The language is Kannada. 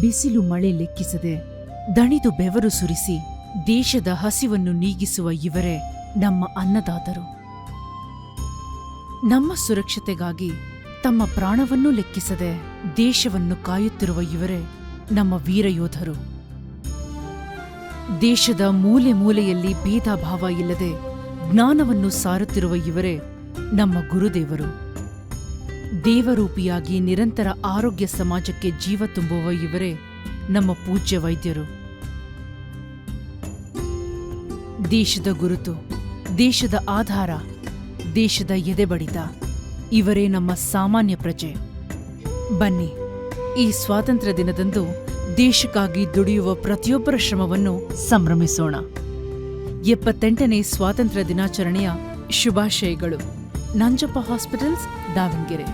ಬಿಸಿಲು ಮಳೆ ಲೆಕ್ಕಿಸದೆ ದಣಿದು ಬೆವರು ಸುರಿಸಿ ದೇಶದ ಹಸಿವನ್ನು ನೀಗಿಸುವ ಇವರೇ ನಮ್ಮ ಅನ್ನದಾತರು. ನಮ್ಮ ಸುರಕ್ಷತೆಗಾಗಿ ತಮ್ಮ ಪ್ರಾಣವನ್ನೂ ಲೆಕ್ಕಿಸದೆ ದೇಶವನ್ನು ಕಾಯುತ್ತಿರುವ ಇವರೇ ನಮ್ಮ ವೀರಯೋಧರು. ದೇಶದ ಮೂಲೆ ಮೂಲೆಯಲ್ಲಿ ಭೇದ ಭಾವ ಇಲ್ಲದೆ ಜ್ಞಾನವನ್ನು ಸಾರುತ್ತಿರುವ ಇವರೇ ನಮ್ಮ ಗುರುದೇವರು. ದೇವರೂಪಿಯಾಗಿ ನಿರಂತರ ಆರೋಗ್ಯ ಸಮಾಜಕ್ಕೆ ಜೀವ ತುಂಬುವ ಇವರೇ ನಮ್ಮ ಪೂಜ್ಯ ವೈದ್ಯರು. ದೇಶದ ಗುರುತು, ದೇಶದ ಆಧಾರ, ದೇಶದ ಎದೆಬಡಿತ, ಇವರೇ ನಮ್ಮ ಸಾಮಾನ್ಯ ಪ್ರಜೆ. ಬನ್ನಿ, ಈ ಸ್ವಾತಂತ್ರ್ಯ ದಿನದಂದು ದೇಶಕ್ಕಾಗಿ ದುಡಿಯುವ ಪ್ರತಿಯೊಬ್ಬರ ಶ್ರಮವನ್ನು ಸಂಭ್ರಮಿಸೋಣ. ಎಪ್ಪತ್ತೆಂಟನೇ ಸ್ವಾತಂತ್ರ್ಯ ದಿನಾಚರಣೆಯ ಶುಭಾಶಯಗಳು. ನಂಜಪ್ಪ ಹಾಸ್ಪಿಟಲ್ಸ್ ದಾವಣಗೆರೆ